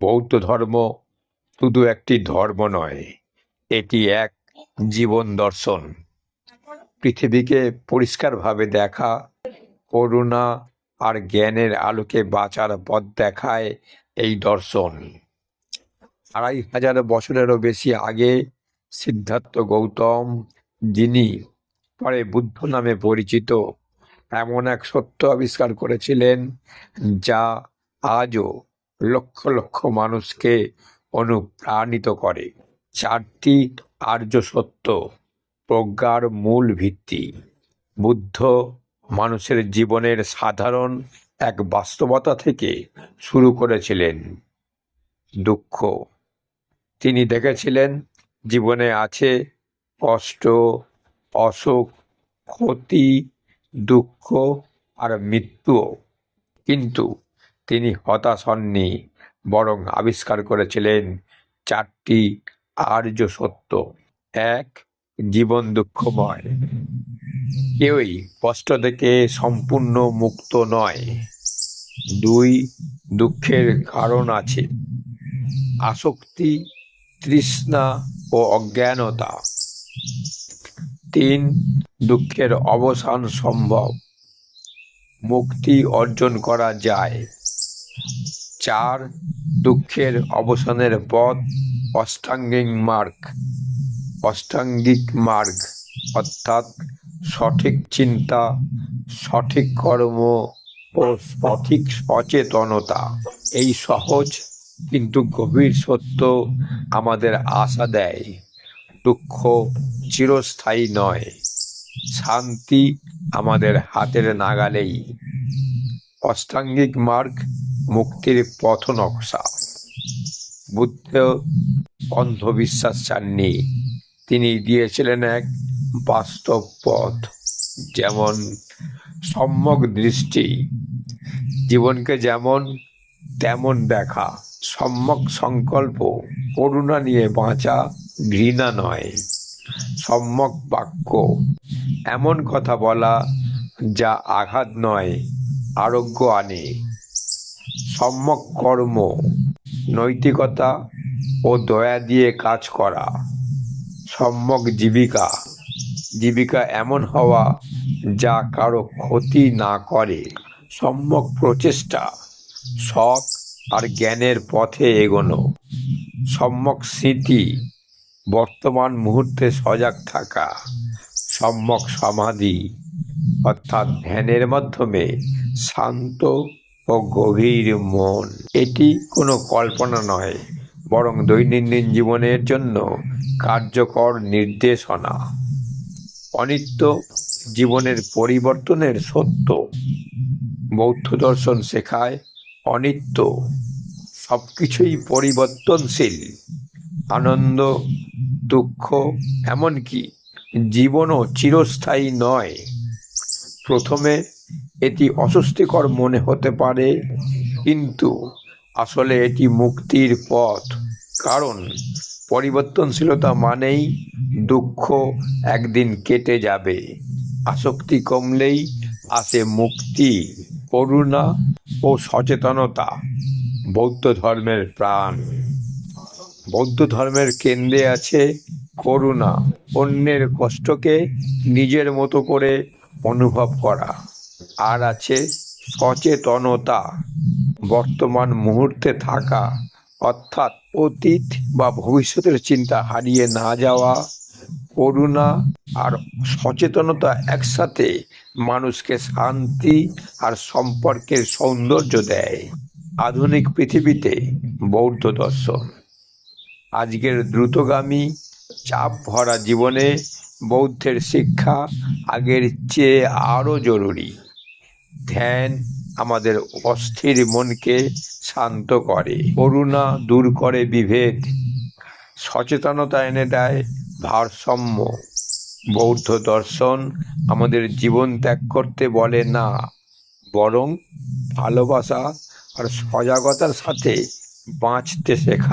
বৌদ্ধ ধর্ম শুধু একটি ধর্ম নয়, এটি এক জীবন দর্শন। পৃথিবীকে পরিষ্কারভাবে দেখা, করুণা আর জ্ঞানের আলোকে বাঁচার পথ দেখায় এই দর্শন। আড়াই হাজার বছরেরও বেশি আগে সিদ্ধার্থ গৌতম যিনি পরে বুদ্ধ নামে পরিচিত, এমন এক সত্য আবিষ্কার করেছিলেন যা আজও লক্ষ লক্ষ মানুষকে অনুপ্রাণিত করে। চারটি আর্য সত্য প্রজ্ঞার মূল ভিত্তি। বুদ্ধ মানুষের জীবনের সাধারণ এক বাস্তবতা থেকে শুরু করেছিলেন দুঃখ। তিনি দেখেছিলেন জীবনে আছে কষ্ট, অসুখ, ক্ষতি, দুঃখ আর মৃত্যুও। কিন্তু তিনি হতাশ হননি, বরং আবিষ্কার করেছিলেন চারটি আর্য সত্য। এক, জীবন দুঃখময়। কেউই কষ্ট থেকে সম্পূর্ণ মুক্ত নয়। দুই, দুঃখের কারণ আছে। আসক্তি, তৃষ্ণা ও অজ্ঞানতা। তিন, দুঃখের অবসান সম্ভব। মুক্তি অর্জন করা যায়। চার দুঃখের অবসানের পথ, অষ্টাঙ্গিক মার্গ। অষ্টাঙ্গিক মার্গ অর্থাৎ সঠিক চিন্তা, সঠিক কর্ম ও সঠিক সচেতনতা। এই সহজ কিন্তু গভীর সত্য আমাদের আশা দেয়। দুঃখ চিরস্থায়ী নয়, শান্তি আমাদের হাতের নাগালেই। অষ্টাঙ্গিক মার্গ মুক্তির পথ নকশা। বুদ্ধ অন্ধবিশ্বাস চাননি। তিনি দিয়েছিলেন এক বাস্তব পথ, যেমন সম্যক দৃষ্টি। জীবনকে যেমন, তেমন দেখা। সম্যক সংকল্প, করুণা নিয়ে বাঁচা ঘৃণা নয়। সম্যক বাক্য, এমন কথা বলা যা আঘাত নয়, আরোগ্য আনে। সম্যক কর্ম, নৈতিকতা ও দয়া দিয়ে কাজ করা, সম্যক জীবিকা জীবিকা এমন হওয়া যা কারও ক্ষতি না করে। সম্যক প্রচেষ্টা, শখ আর জ্ঞানের পথে এগোনো, সম্যক স্মৃতি, বর্তমান মুহূর্তে সজাগ থাকা, সম্যক সমাধি অর্থাৎ ধ্যানের মাধ্যমে শান্ত ও গভীর মন। এটি কোনো কল্পনা নয়, বরং দৈনন্দিন জীবনের জন্য কার্যকর নির্দেশনা। অনিত্য জীবনের পরিবর্তনের সত্য। বৌদ্ধ দর্শন শেখায়, অনিত্য সব কিছুই পরিবর্তনশীল। আনন্দ, দুঃখ, এমনকি জীবনও চিরস্থায়ী নয়। প্রথমে এটি অস্বস্তিকর মনে হতে পারে, কিন্তু আসলে এটি মুক্তির পথ। কারণ পরিবর্তনশীলতা মানেই দুঃখ একদিন কেটে যাবে। আসক্তি কমলেই আসে মুক্তি, করুণা ও সচেতনতা। বৌদ্ধ ধর্মের প্রাণ। বৌদ্ধ ধর্মের কেন্দ্রে আছে করুণা, অন্যের কষ্টকে নিজের মতো করে অনুভব করা। আর আছে সচেতনতা। বর্তমান মুহূর্তে থাকা, অর্থাৎ অতীত বা ভবিষ্যতের চিন্তা হারিয়ে না যাওয়া, করুণা আর সচেতনতা একসাথে মানুষকে শান্তি আর সম্পর্কের সৌন্দর্য দেয়। আধুনিক পৃথিবীতে বৌদ্ধ দর্শন। আজকের দ্রুতগামী, চাপ ভরা জীবনে বৌদ্ধের শিক্ষা আগের চেয়ে আরও জরুরি। ধ্যান আমাদের অস্থির মনকে শান্ত করে, করুণা দূর করে বিভেদ। সচেতনতা এনে দেয় ভারসাম্য। বৌদ্ধ দর্শন আমাদের জীবন ত্যাগ করতে বলে না, বরং ভালোবাসা আর সজাগতার সাথে বাঁচতে শেখায়।